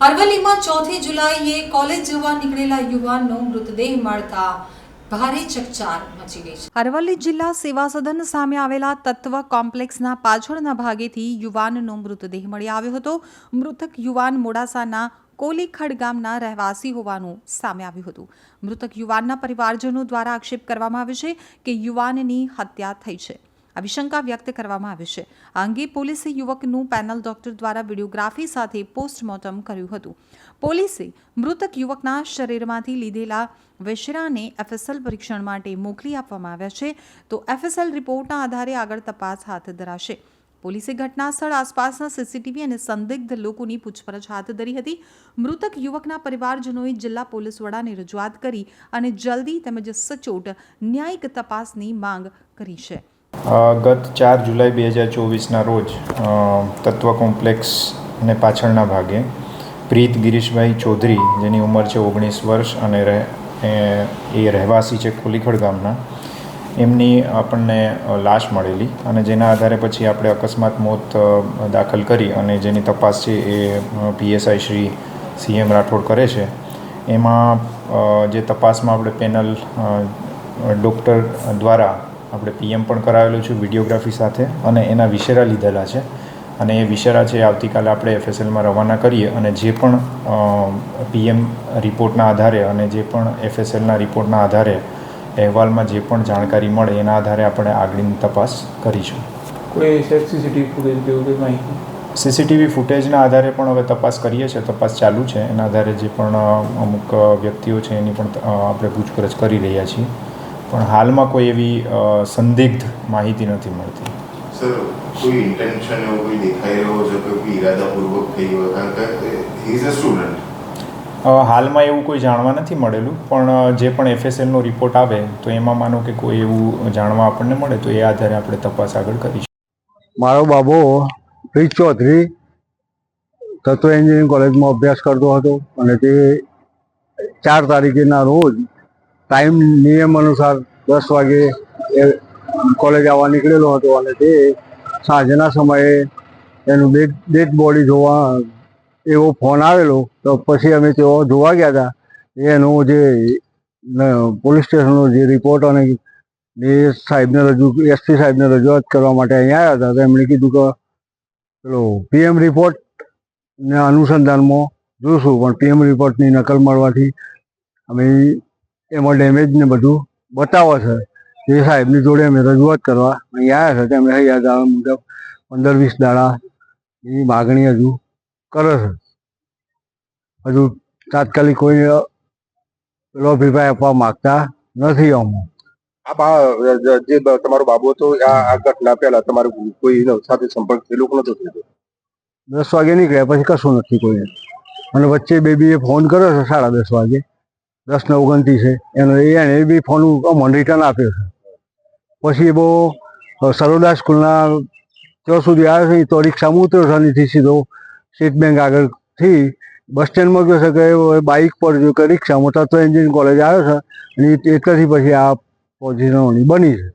અરવલ્લીમાં ચોથી જુલાઈએ કોલેજ જવા નીકળેલા યુવાનનો મૃતદેહ મળતા ભારે ચકચાર અરવલ્લી જિલ્લા સેવા સદન સામે આવેલા તત્વ કોમ્પ્લેક્સના પાછળના ભાગેથી યુવાનનો મૃતદેહ મળી આવ્યો હતો. મૃતક યુવાન મોડાસાના કોલીખડ ગામના રહેવાસી હોવાનું સામે આવ્યું હતું. મૃતક યુવાનના પરિવારજનો દ્વારા આક્ષેપ કરવામાં આવ્યો છે કે યુવાનની હત્યા થઈ છે. આવી શંકા વ્યક્ત કરવામાં આવી છે. આ અંગે પોલીસે યુવકનું પેનલ ડોક્ટર દ્વારા વિડીયોગ્રાફી સાથે પોસ્ટમોર્ટમ કર્યું હતું. પોલીસે મૃતક યુવકના શરીરમાંથી લીધેલા વેશરાને એફએસએલ પરીક્ષણ માટે મોકલી આપવામાં આવ્યા છે. તો એફએસએલ રિપોર્ટના આધારે આગળ તપાસ હાથ ધરાશે. પોલીસે ઘટના સ્થળ આસપાસના સીસીટીવી અને સંદિગ્ધ લોકોની પૂછપરછ હાથ ધરી હતી. મૃતક યુવકના પરિવારજનોએ જિલ્લા પોલીસ વડાને રજૂઆત કરી અને જલ્દી તેમજ સચોટ ન્યાયિક તપાસની માંગ કરી છે. ગત ચાર જુલાઈ બે હજાર ચોવીસના રોજ તત્વ કોમ્પ્લેક્સને પાછળના ભાગે પ્રીત ગિરીશભાઈ ચૌધરી, જેની ઉંમર છે ઓગણીસ વર્ષ અને રહે, એ- રહેવાસી છે કોલીખડ ગામના, એમની આપણને લાશ મળેલી અને જેના આધારે પછી આપણે અકસ્માત મોત દાખલ કરી અને જેની તપાસ છે એ પીએસઆઈ શ્રી સીએમ રાઠોડ કરે છે. એમાં જે તપાસમાં આપણે પેનલ ડૉક્ટર દ્વારા આપણે પીએમ પણ કરાવેલું છે વિડીયોગ્રાફી સાથે અને એના વિશેરા લીધેલા છે. અને એ વિશેરા છે આવતીકાલે આપણે એફએસએલમાં રવાના કરીએ અને જે પણ પીએમ રિપોર્ટના આધારે અને જે પણ એફએસએલના રિપોર્ટના આધારે અહેવાલમાં જે પણ જાણકારી મળે એના આધારે આપણે આગળની તપાસ કરીશું. કોઈ સીસીટીવી ફૂટેજ કે એવું માહિતી? સીસીટીવી ફૂટેજના આધારે પણ હવે તપાસ કરીએ છીએ. તપાસ ચાલુ છે. એના આધારે જે પણ અમુક વ્યક્તિઓ છે એની પણ આપણે પૂછપરછ કરી રહ્યા છીએ. પણ હાલમાં કોઈ એવી સંદિગ્ધ માહિતી નથી મળતી. સર કોઈ ઇન્ટેન્શન એવો કોઈ દેખાઈ રહ્યો છે કે કોઈ ઈરાદાપૂર્વક થઈ ગયો? કારણ કે હી ઇઝ અ સ્ટુડન્ટ હાલમાં એવું કોઈ જાણવા નથી મળેલું પણ જે પણ એફએસએલનો રિપોર્ટ આવે તો એમાં માનો કે કોઈ એવું જાણવા આપણને મળે તો એ આધારે આપણે તપાસ આગળ કરીશું. મારો બાબો પ્રીત ચૌધરી તત્વ એન્જિનિયરિંગ કોલેજમાં અભ્યાસ કરતો હતો અને તે ચાર તારીખેના રોજ ટાઈમ નિયમ અનુસાર દસ વાગે એ કોલેજ આવવા નીકળેલો હતો અને તે સાંજના સમયે એનું ડેડ ડેડ બોડી જોવા એવો ફોન આવેલો. તો પછી અમે તેઓ જોવા ગયા હતા. એનું જે પોલીસ સ્ટેશનનો જે રિપોર્ટ અને એ સાહેબને રજૂ એસપી સાહેબને રજૂઆત કરવા માટે અહીંયા આવ્યા હતા. તો એમણે કીધું કે, પેલો પીએમ રિપોર્ટના અનુસંધાનમાં જોઈશું પણ પીએમ રિપોર્ટની નકલ મળવાથી અમે એમાં ડેમેજ ને બધું બતાવે છે. જે સાહેબની જોડે અમે રજૂઆત કરવા અહીંયા આવ્યા છે તેમણે હૈયા દાડા મુજબ પંદર વીસ દાડાની માગણી હજુ કરે છે. હજુ તાત્કાલિક કોઈ પેલો અભિપ્રાય આપવા માગતા નથી અમે. જે તમારો બાબો હતો આ ઘટના પહેલા તમારું કોઈ સાથે સંપર્ક થયેલો કે નતો થયો દસ વાગે નીકળ્યા પછી કશું નથી કોઈ. અને વચ્ચે બેબીએ ફોન કર્યો છે સાડા દસ વાગે. દસ ને ઓગણત્રીસ એનો એ એણે બી ફોન અમને રિટર્ન આપ્યો છે. પછી એ બહુ સરોદા સ્કૂલના ત્યાં સુધી આવ્યો છે, તો રિક્ષામાં ઉતર્યો છે અને સીધો સ્ટેટ બેંક આગળથી બસ સ્ટેન્ડમાં ગયો છે કે બાઇક પર જો કે રિક્ષામાં તત્વ એન્જિનિયરિંગ કોલેજ આવ્યો છે અને એટલાથી પછી આ પોઝિશનોની બની છે.